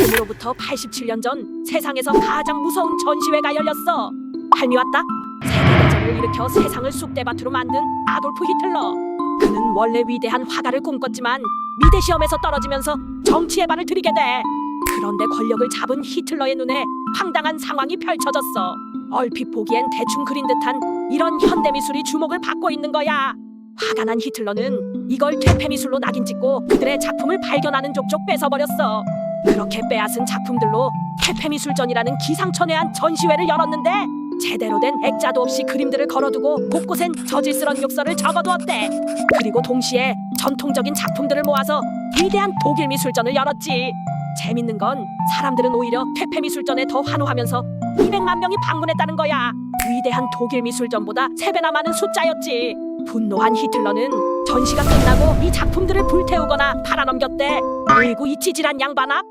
지금으로부터 87년 전 세상에서 가장 무서운 전시회가 열렸어. 할미 왔다. 세계대전을 일으켜 세상을 쑥대밭으로 만든 아돌프 히틀러. 그는 원래 위대한 화가를 꿈꿨지만 미대 시험에서 떨어지면서 정치의 발을 들이게 돼. 그런데 권력을 잡은 히틀러의 눈에 황당한 상황이 펼쳐졌어. 얼핏 보기엔 대충 그린 듯한 이런 현대 미술이 주목을 받고 있는 거야. 화가 난 히틀러는 이걸 퇴폐 미술로 낙인 찍고 그들의 작품을 발견하는 족족 뺏어버렸어. 그렇게 빼앗은 작품들로 퇴폐 미술전이라는 기상천외한 전시회를 열었는데 제대로 된 액자도 없이 그림들을 걸어두고 곳곳엔 저질스런 욕설을 적어두었대. 그리고 동시에 전통적인 작품들을 모아서 위대한 독일 미술전을 열었지. 재밌는 건 사람들은 오히려 퇴폐 미술전에 더 환호하면서 200만 명이 방문했다는 거야. 위대한 독일 미술전보다 3배나 많은 숫자였지. 분노한 히틀러는 전시가 끝나고 이 작품들을 불태우거나 팔아넘겼대. 어이구 이 찌질한 양반아.